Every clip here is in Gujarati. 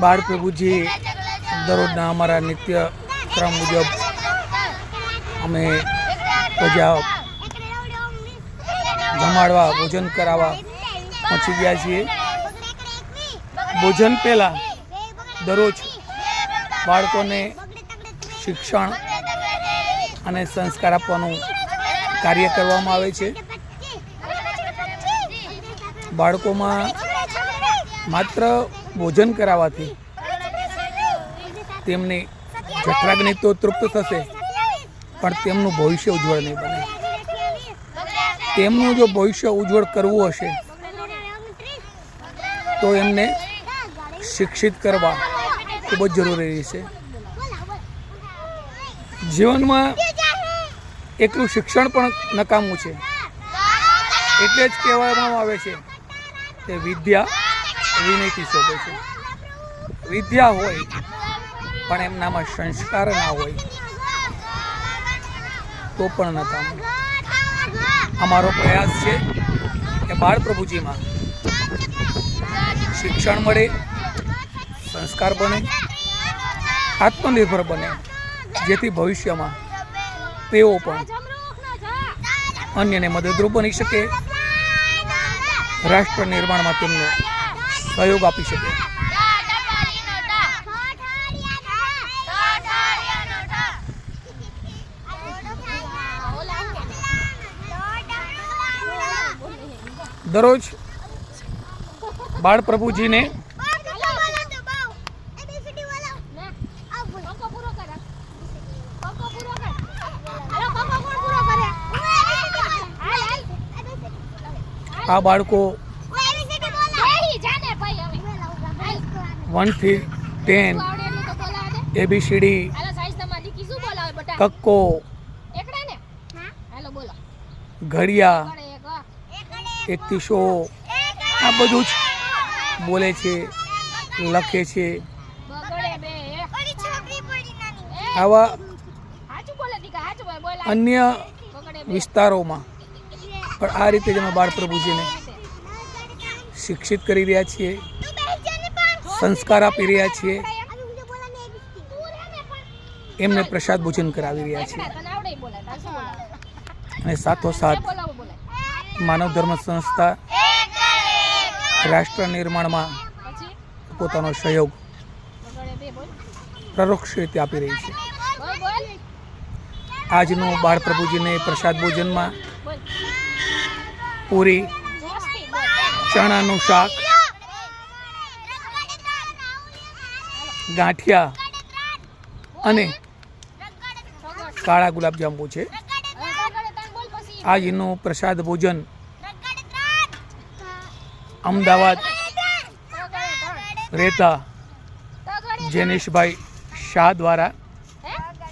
બાળ પ્રભુજી દરરોજના અમારા નિત્ય ક્રમ મુજબ અમે પ્રજા જમાડવા, ભોજન કરાવવા પહોંચી ગયા છીએ. ભોજન પહેલાં દરરોજ બાળકોને શિક્ષણ અને સંસ્કાર આપવાનું કાર્ય કરવામાં આવે છે. બાળકોમાં માત્ર ભોજન કરાવવાથી તેમની જઠરાગ્નિ તો તૃપ્ત થશે, પણ તેમનું ભવિષ્ય ઉજ્જવળ નહીં બને. તેમનું જો ભવિષ્ય ઉજ્જવળ કરવું હશે, તો એમને શિક્ષિત કરવા ખૂબ જ જરૂરી છે. જીવનમાં એટલું શિક્ષણ પણ નકામું છે. એટલે જ કહેવામાં આવે છે કે વિદ્યા વિનયથી શોભે છે. વિદ્યા હોય, પણ એમનામાં સંસ્કાર ના હોય, તો પણ નકામું અમારો પ્રયાસ છે કે બાળ પ્રભુજીમાં શિક્ષણ મળે, સંસ્કાર બને, આત્મનિર્ભર બને, જેથી ભવિષ્યમાં તેઓ પણ અન્યને મદદરૂપ બની શકે. રાષ્ટ્ર નિર્માણમાં તેમનો સહયોગ આપી શકે. દરરોજ બાળ પ્રભુજીને આ બાળકો વનથી ટેન એબીસીડી કક્કો. ઘડિયા. એકથી સો આ બધું જ બોલે છે લખે છે. આવા અન્ય વિસ્તારોમાં. પણ આ રીતે જ અમે બાળ પ્રભુજીને શિક્ષિત કરી રહ્યા છીએ. સંસ્કાર આપી રહ્યા છીએ. એમને પ્રસાદ ભોજન કરાવી રહ્યા છીએ. અને સાથોસાથ માનવ ધર્મ સંસ્થા રાષ્ટ્ર નિર્માણમાં પોતાનો સહયોગ પરોક્ષ રીતે આપી રહી છે. આજનું બાળ પ્રભુજીને પ્રસાદ ભોજનમાં પૂરી ચણાનું શાક ગાંઠિયા અને કાળા ગુલાબજાંબુ છે. આજનું પ્રસાદ ભોજન અમદાવાદ રહેતા જેનિશભાઈ શાહ દ્વારા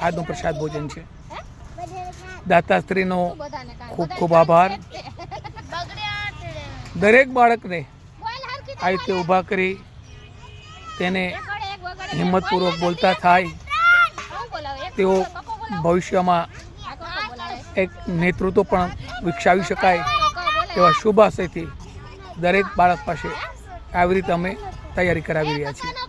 આજનું પ્રસાદ ભોજન છે. દાતાશ્રીનો ખૂબ ખૂબ આભાર. દરેક બાળકને આ રીતે ઊભા કરી તેને હિંમતપૂર્વક બોલતા થાય. તેઓ ભવિષ્યમાં એક નેતૃત્વ પણ વિકસાવી શકાય એવા શુભ આશયથી દરેક બાળક પાસે આવી રીતે અમે તૈયારી કરાવી રહ્યા છીએ.